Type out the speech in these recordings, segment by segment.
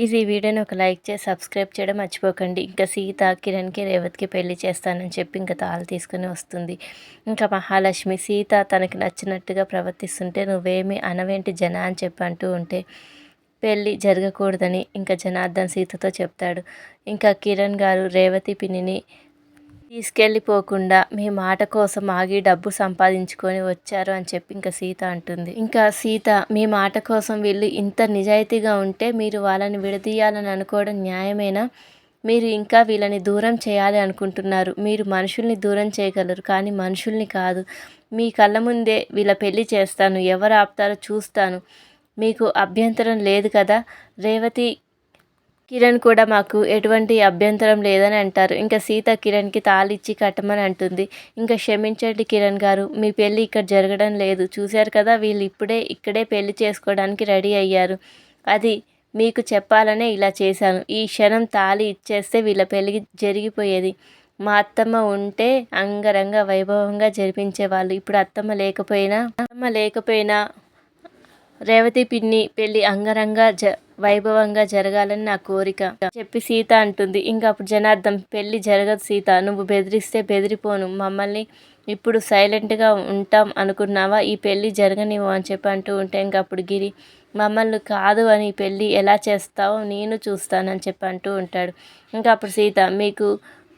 Please ఈ వీడియోని ఒక లైక్ చేసి సబ్స్క్రైబ్ చేయడం మర్చిపోకండి. ఇంకా సీత కిరణ్కి రేవతికి పెళ్ళి చేస్తానని చెప్పి ఇంకా తాళి తీసుకుని వస్తుంది. ఇంకా మహాలక్ష్మి సీత తనకి నచ్చినట్టుగా ప్రవర్తిస్తుంటే నువ్వేమి అనవేంటి జన అని చెప్పి అంటూ ఉంటే పెళ్ళి జరగకూడదని ఇంకా జనార్దన్ సీతతో చెప్తాడు. ఇంకా కిరణ్ గారు రేవతి పిన్నిని తీసుకెళ్ళిపోకుండా మీ మాట కోసం ఆగి డబ్బు సంపాదించుకొని వచ్చారు అని చెప్పి ఇంకా సీత అంటుంది. ఇంకా సీత మీ మాట కోసం వీళ్ళు ఇంత నిజాయితీగా ఉంటే మీరు వాళ్ళని విడదీయాలని అనుకోవడం న్యాయమేనా? మీరు ఇంకా వీళ్ళని దూరం చేయాలి అనుకుంటున్నారు. మీరు మనుషుల్ని దూరం చేయగలరు కానీ మనుషుల్ని కాదు. మీ కళ్ళ ముందే వీళ్ళ పెళ్ళి చేస్తాను. ఎవరు ఆపుతారో చూస్తాను. మీకు అభ్యంతరం లేదు కదా? రేవతి కిరణ్ కూడా మాకు ఎటువంటి అభ్యంతరం లేదని అంటారు. ఇంకా సీత కిరణ్కి తాళిచ్చి కట్టమని అంటుంది. ఇంకా క్షమించండి కిరణ్ గారు మీ పెళ్ళి ఇక్కడ జరగడం లేదు. చూశారు కదా వీళ్ళు ఇప్పుడే ఇక్కడే పెళ్ళి చేసుకోవడానికి రెడీ అయ్యారు. అది మీకు చెప్పాలనే ఇలా చేశాను. ఈ క్షణం తాళి ఇచ్చేస్తే వీళ్ళ పెళ్ళి జరిగిపోయేది. మా అత్తమ్మ ఉంటే అంగరంగ వైభవంగా జరిపించేవాళ్ళు. ఇప్పుడు అత్తమ్మ లేకపోయినా అత్తమ్మ లేకపోయినా రేవతి పిన్ని పెళ్ళి అంగరంగ జ వైభవంగా జరగాలని నా కోరిక చెప్పి సీత అంటుంది. ఇంకా అప్పుడు జనార్దన్ పెళ్ళి జరగదు సీత నువ్వు బెదిరిస్తే బెదిరిపోను. మమ్మల్ని ఇప్పుడు సైలెంట్గా ఉంటాం అనుకున్నావా? ఈ పెళ్ళి జరగనివ్వు అని చెప్పి అంటూ ఉంటే ఇంకా అప్పుడు గిరి మమ్మల్ని కాదు అని పెళ్ళి ఎలా చేస్తావో? నేను చూస్తానని చెప్పి అంటూ ఉంటాడు. ఇంకా అప్పుడు సీత మీకు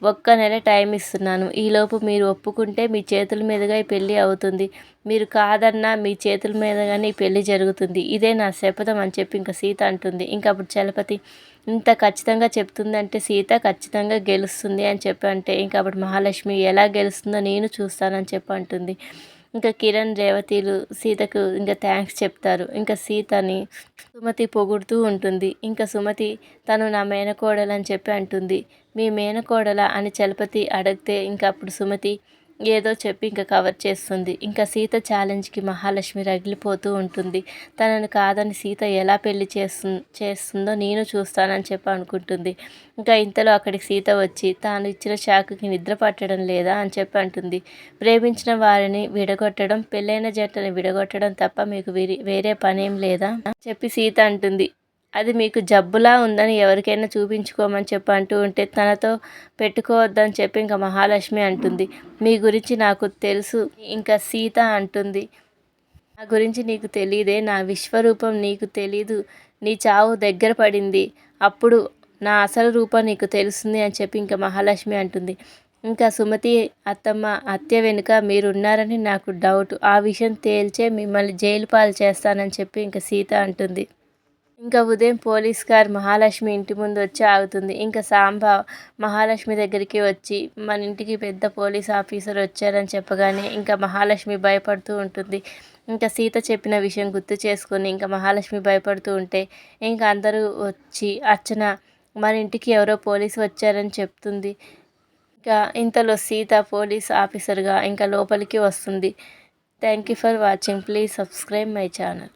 ఒక్క నెల టైం ఇస్తున్నాను. ఈలోపు మీరు ఒప్పుకుంటే మీ చేతుల మీదుగా ఈ పెళ్ళి అవుతుంది. మీరు కాదన్నా మీ చేతుల మీదగానే ఈ పెళ్ళి జరుగుతుంది. ఇదే నా శపథం అని చెప్పి ఇంకా సీత అంటుంది. ఇంకా అప్పుడు చలపతి ఇంత ఖచ్చితంగా చెప్తుందంటే సీత ఖచ్చితంగా గెలుస్తుంది అని చెప్పి అంటే ఇంకా అప్పుడు మహాలక్ష్మి ఎలా గెలుస్తుందో నేను చూస్తానని చెప్పి అంటుంది. ఇంకా కిరణ్ రేవతిలు సీతకు ఇంకా థ్యాంక్స్ చెప్తారు. ఇంకా సీతని సుమతి పొగుడుతూ ఉంటుంది. ఇంకా సుమతి తను నా మేనకోడలని చెప్పి అంటుంది. మీ మేనకోడల అని చలపతి అడిగితే ఇంకా అప్పుడు సుమతి ఏదో చెప్పి ఇంకా కవర్ చేస్తుంది. ఇంకా సీత ఛాలెంజ్కి మహాలక్ష్మి రగిలిపోతూ ఉంటుంది. తనను కాదని సీత ఎలా పెళ్ళి చేస్తు చేస్తుందో నేను చూస్తానని చెప్పి అనుకుంటుంది. ఇంకా ఇంతలో అక్కడికి సీత వచ్చి తాను ఇచ్చిన షాకుకి నిద్ర పట్టడం లేదా అని చెప్పి అంటుంది. ప్రేమించిన వారిని విడగొట్టడం పెళ్ళైన జంటని విడగొట్టడం తప్ప మీకు వేరే పనేం లేదా? చెప్పి సీత అంటుంది. అది మీకు జబ్బులా ఉందని ఎవరికైనా చూపించుకోమని చెప్పి అంటూ ఉంటే తనతో పెట్టుకోవద్దని చెప్పి ఇంకా మహాలక్ష్మి అంటుంది. మీ గురించి నాకు తెలుసు ఇంకా సీత అంటుంది. నా గురించి నీకు తెలియదే నా విశ్వరూపం నీకు తెలీదు నీ చావు దగ్గర పడింది అప్పుడు నా అసలు రూపం నీకు తెలుస్తుంది అని చెప్పి ఇంకా మహాలక్ష్మి అంటుంది. ఇంకా సుమతి అత్తమ్మ అత్య వెనుక మీరున్నారని నాకు డౌట్ ఆ విషయం తేల్చే మిమ్మల్ని జైలు పాలు చేస్తానని చెప్పి ఇంకా సీత అంటుంది. ఇంకా ఉదయం పోలీస్ కార్ మహాలక్ష్మి ఇంటి ముందు వచ్చి ఆగుతుంది. ఇంకా సాంబ మహాలక్ష్మి దగ్గరికి వచ్చి మన ఇంటికి పెద్ద పోలీస్ ఆఫీసర్ వచ్చారని చెప్పగానే ఇంకా మహాలక్ష్మి భయపడుతూ ఉంటుంది. ఇంకా సీత చెప్పిన విషయం గుర్తు చేసుకొని ఇంకా మహాలక్ష్మి భయపడుతూ ఉంటే ఇంకా అందరూ వచ్చి అర్చన మన ఇంటికి ఎవరో పోలీసు వచ్చారని చెప్తుంది. ఇంకా ఇంతలో సీత పోలీస్ ఆఫీసర్గా ఇంకా లోపలికి వస్తుంది. Thank you for watching. Please subscribe my channel.